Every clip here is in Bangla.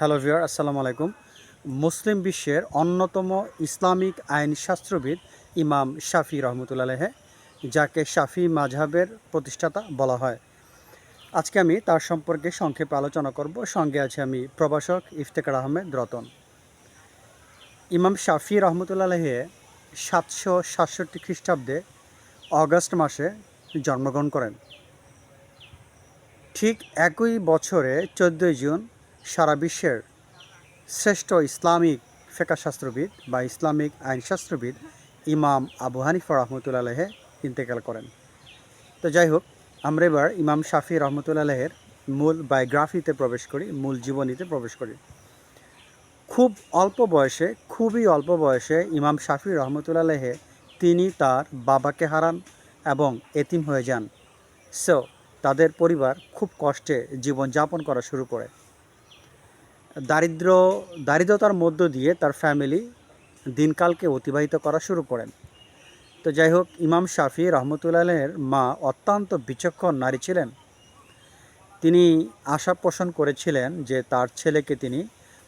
হ্যালো ভিওর আসসালামু আলাইকুম। মুসলিম বিশ্বের অন্যতম ইসলামিক আইন শাস্ত্রবিদ ইমাম শাফি রহমতুল্লাহ যাকে শাফি মাঝহাবের প্রতিষ্ঠাতা বলা হয়। আজকে আমি তার সম্পর্কে সংক্ষেপে আলোচনা করব। সঙ্গে আছে আমি প্রভাষক ইফতেকার আহমেদ রতন। ইমাম শাফি রহমতুল্লাহ সাতশো সাতষট্টি খ্রিস্টাব্দে অগস্ট মাসে জন্মগ্রহণ করেন। ঠিক একই বছরে চোদ্দোই জুন সারা বিশ্বের শ্রেষ্ঠ ইসলামিক ফেকাশাস্ত্রবিদ বা ইসলামিক আইনশাস্ত্রবিদ ইমাম আবু হানিফা রহমতুল্লাহে ইন্তেকাল করেন। তো যাই হোক, আমরা এবার ইমাম শাফি রহমতুল্লাহের মূল বায়োগ্রাফিতে প্রবেশ করি, মূল জীবনীতে প্রবেশ করি। খুব অল্প বয়সে, খুবই অল্প বয়সে ইমাম শাফি রহমতুল্লাহে তিনি তার বাবাকে হারান এবং এতিম হয়ে যান। সো তাদের পরিবার খুব কষ্টে জীবনযাপন করা শুরু করে। দারিদ্র, দারিদ্রতার মধ্য দিয়ে তার ফ্যামিলি দিনকালকে অতিবাহিত করা শুরু করেন। তো যাই হোক, ইমাম শাফি রহমতুল্লাহের মা অত্যন্ত বিচক্ষণ নারী ছিলেন। তিনি আশা পোষণ করেছিলেন যে তার ছেলেকে তিনি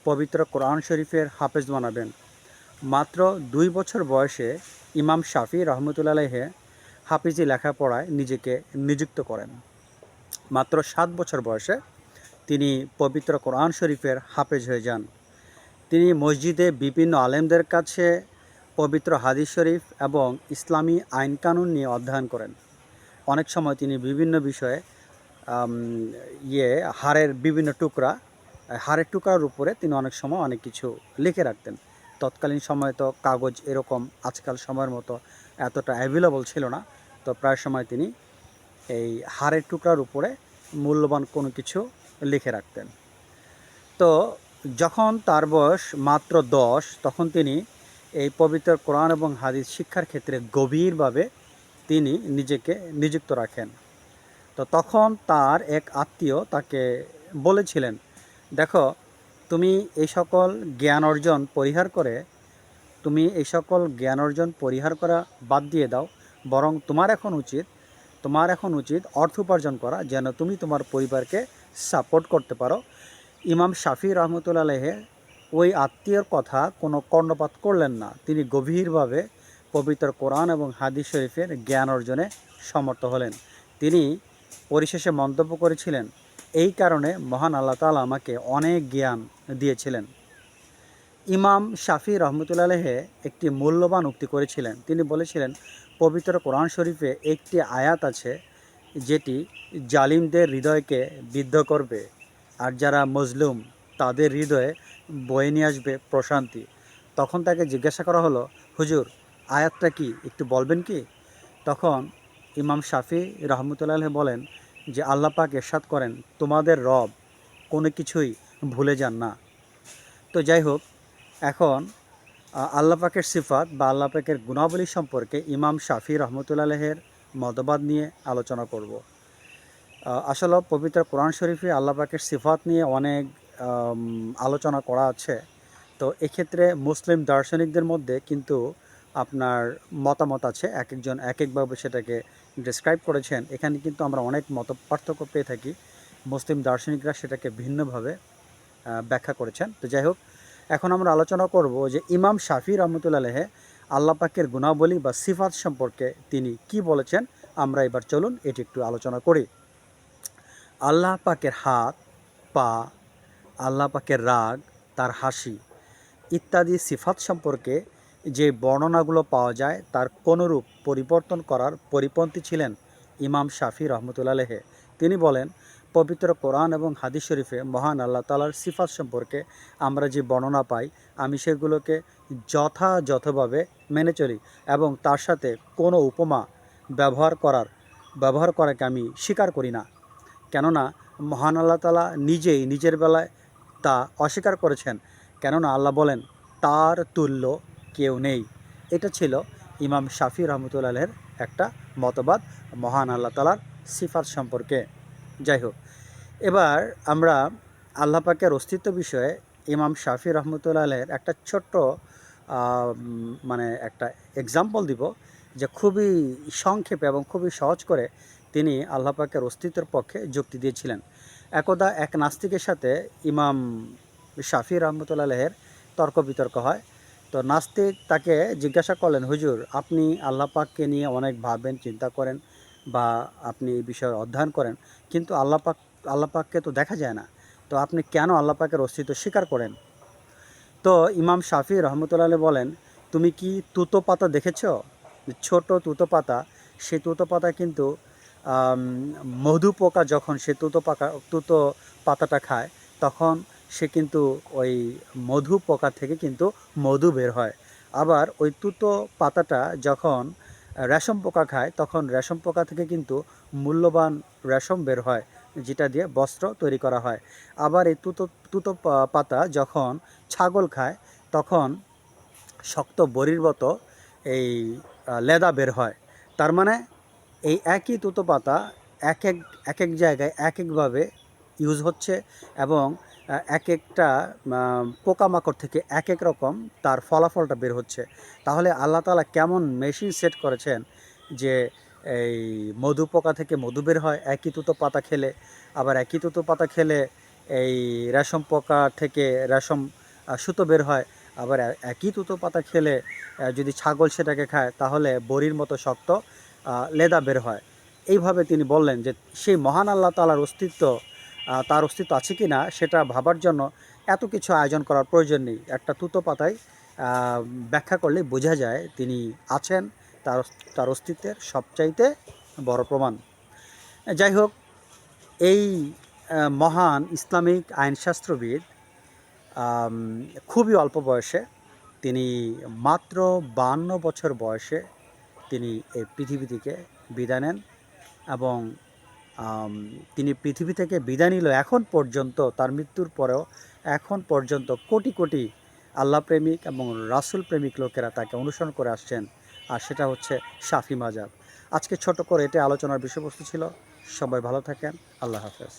পবিত্র কোরআন শরীফের হাফেজ বানাবেন। মাত্র দুই বছর বয়সে ইমাম শাফি রহমতুল্লাহে হাফিজি লেখাপড়ায় নিজেকে নিযুক্ত করেন। মাত্র সাত বছর বয়সে তিনি পবিত্র কোরআন শরীফের হাফেজ হয়ে যান। তিনি মসজিদে বিভিন্ন আলেমদের কাছে পবিত্র হাদিস শরীফ এবং ইসলামী আইন কানুন নিয়ে অধ্যয়ন করেন। অনেক সময় তিনি বিভিন্ন বিষয়ে ইয়ে হাড়ের বিভিন্ন টুকরা, হাড়ের টুকরার উপরে তিনি অনেক সময় অনেক কিছু লিখে রাখতেন। তৎকালীন সময় তো কাগজ এরকম আজকাল সময়ের মতো এতটা অ্যাভেলেবল ছিল না। তো প্রায় সময় তিনি এই হাড়ের টুকরার উপরে মূল্যবান কোনো কিছু লিখে রাখতেন। তো যখন তার বয়স মাত্র দশ, তখন তিনি এই পবিত্র কোরআন এবং হাদিস শিক্ষার ক্ষেত্রে গভীরভাবে তিনি নিজেকে নিযুক্ত রাখেন। তো তখন তার এক আত্মীয় তাকে বলেছিলেন, দেখো, তুমি এই সকল জ্ঞান অর্জন পরিহার করে, তুমি এই সকল জ্ঞান অর্জন পরিহার করা বাদ দিয়ে দাও, বরং তোমার এখন উচিত, তোমার এখন উচিত অর্থ উপার্জন করা, যেন তুমি তোমার পরিবারকে সাপোর্ট করতে পারো। ইমাম শাফি রহমতুল্লাহে ওই আত্মীয়র কথা কোনো কর্ণপাত করলেন না। তিনি গভীরভাবে পবিত্র কোরআন এবং হাদিস শরীফের জ্ঞান অর্জনে সমর্থ হলেন। তিনি পরিশেষে মন্তব্য করেছিলেন, এই কারণে মহান আল্লাহ তাআলা আমাকে অনেক জ্ঞান দিয়েছিলেন। ইমাম শাফি রহমতুল্লাহে একটি মূল্যবান উক্তি করেছিলেন। তিনি বলেছিলেন, পবিত্র কোরআন শরীফে একটি আয়াত আছে যেটি জালিমদের হৃদয়কে বিদ্ধ করবে। আর যারা মজলুম, তাদের হৃদয়ে বয়ে নিয়ে আসবে প্রশান্তি। তখন তাকে জিজ্ঞাসা করা হলো, হুজুর, আয়াতটা কি, একটু বলবেন কি? তখন ইমাম শাফি রহমতুল্লাহ বলেন যে, আল্লাহ পাক এরশাদ করেন, তোমাদের রব কোনো কিছুই ভুলে যান না। তো যাই হোক, এখন আল্লাহ পাকের সিফাত বা আল্লাহ পাকের গুণাবলী সম্পর্কে ইমাম শাফি রহমতুল্লাহের মতবাদ নিয়ে আলোচনা করব। আসলে পবিত্র কোরআন শরীফে আল্লাহ পাকের সিফাত নিয়ে অনেক আলোচনা করা আছে। তো এক্ষেত্রে মুসলিম দার্শনিকদের মধ্যে কিন্তু আপনার মতামত আছে। এক একজন এক একভাবে সেটাকে ডিসক্রাইব করেছেন। এখানে কিন্তু আমরা অনেক মত পার্থক্য পেয়ে থাকি। মুসলিম দার্শনিকরা সেটাকে ভিন্নভাবে ব্যাখ্যা করেছেন। তো যাই হোক, এখন আমরা আলোচনা করব যে ইমাম শাফি রহমতুল্লাহ আল্লাহ পাকের গুণাবলী বা সিফাত সম্পর্কে তিনি কি বলেছেন, আমরা এবার চলুন এটি একটু আলোচনা করি। আল্লাহ পাকের হাত, পা, আল্লাহ পাকের রাগ, তার হাসি ইত্যাদি সিফাত সম্পর্কে যে বর্ণনাগুলো পাওয়া যায়, তার কোনরূপ পরিবর্তন করার পরিপন্থী ছিলেন ইমাম শাফি রহমতুল্লাহে তিনি বলেন পবিত্র কোরআন এবং হাদিস শরীফে মহান আল্লাহ তালার সিফাত সম্পর্কে আমরা যে বর্ণনা পাই, আমি সেগুলোকে যথাযথভাবে মেনে চলি এবং তার সাথে কোনো উপমা ব্যবহার করার, ব্যবহার করাকে আমি স্বীকার করি না। কেননা মহান আল্লাহ তালা নিজেই নিজের বেলায় তা অস্বীকার করেছেন। কেননা আল্লাহ বলেন, তার তুল্য কেউ নেই। এটা ছিল ইমাম শাফি রহমতুল্লাহের একটা মতবাদ মহান আল্লাহ তালার সিফাত সম্পর্কে। যাই হোক, এবার আমরা আল্লাহ পাকের অস্তিত্ব বিষয়ে ইমাম শাফি রহমতুল্লাহের একটা ছোট্ট মানে একটা এক্সাম্পল দিব যে খুবই সংক্ষেপে এবং খুবই সহজ করে তিনি আল্লাহ পাকের অস্তিত্বের পক্ষে যুক্তি দিয়েছিলেন। একদা এক নাস্তিকের সাথে ইমাম শাফি রহমতুল্লাহের তর্ক বিতর্ক হয়। তো নাস্তিক তাকে জিজ্ঞাসা করলেন, হুজুর, আপনি আল্লাহ পাককে নিয়ে অনেক ভাবেন, চিন্তা করেন বা আপনি এই বিষয়ে অধ্যয়ন করেন, কিন্তু আল্লাহ পাক, আল্লাহ পাককে তো দেখা যায় না। তো আপনি কেন আল্লাহ পাকের অস্তিত্ব স্বীকার করেন? তো ইমাম শাফি রহমতুল্লাহ বলেন, তুমি কি তুতো পাতা দেখেছ? ছোট তুতো পাতা, সেই তুতো পাতা কিন্তু মধু পোকা যখন সে তুতো পাকা, তুতো পাতাটা খায়, তখন সে কিন্তু ওই মধু পোকা থেকে কিন্তু মধু বের হয়। আবার ওই তুতো পাতাটা যখন রেশম পোকা খায়, তখন রেশম পোকা থেকে কিন্তু মূল্যবান রেশম বের হয়, যেটা দিয়ে বস্ত্র তৈরি করা হয়। আবার এই তুতো তুতো পাতা যখন ছাগল খায়, তখন শক্ত বড়ির মতো এই লেদা বের হয়। তার মানে এই একই তুতো পাতা এক এক এক এক জায়গায় এক একভাবে ইউজ হচ্ছে এবং এক একটা পোকামাকড় থেকে এক এক রকম তার ফলাফলটা বের হচ্ছে। তাহলে আল্লাহ তাআলা কেমন মেশিন সেট করেছেন যে এই মধু পোকা থেকে মধু বের হয়, একই তুতো পাতা খেলে, আবার একই তুতো পাতা খেলে এই রেশম পোকা থেকে রেশম সুতো বের হয়, আবার একই তুতো পাতা খেলে যদি ছাগল সেটাকে খায়, তাহলে বড়ির মতো শক্ত লেদা বের হয়। এইভাবে তিনি বললেন যে সেই মহান আল্লাহ তালার অস্তিত্ব তার অস্তিত্ব আছে কি না সেটা ভাবার জন্য এত কিছু আয়োজন করার প্রয়োজন নেই। একটা তুতো পাতায় ব্যাখ্যা করলে বোঝা যায় তিনি আছেন, তার তার অস্তিত্বের সবচাইতে বড় প্রমাণ। যাই হোক, এই মহান ইসলামিক আইনশাস্ত্রবিদ খুবই অল্প বয়সে, তিনি মাত্র বান্ন বছর বয়সে তিনি এই পৃথিবী থেকে বিদায় নেন এবং তিনি পৃথিবী থেকে বিদায় নিল এখন পর্যন্ত, তার মৃত্যুর পরেও এখন পর্যন্ত কোটি কোটি আল্লাহ প্রেমিক এবং রাসুল প্রেমিক লোকেরা তাকে অনুসরণ করে আসছেন, আর সেটা হচ্ছে শাফি মাজাব। আজকে ছোট করে এটা আলোচনার বিষয়বস্তু ছিল। সবাই ভালো থাকেন। আল্লাহ হাফেজ।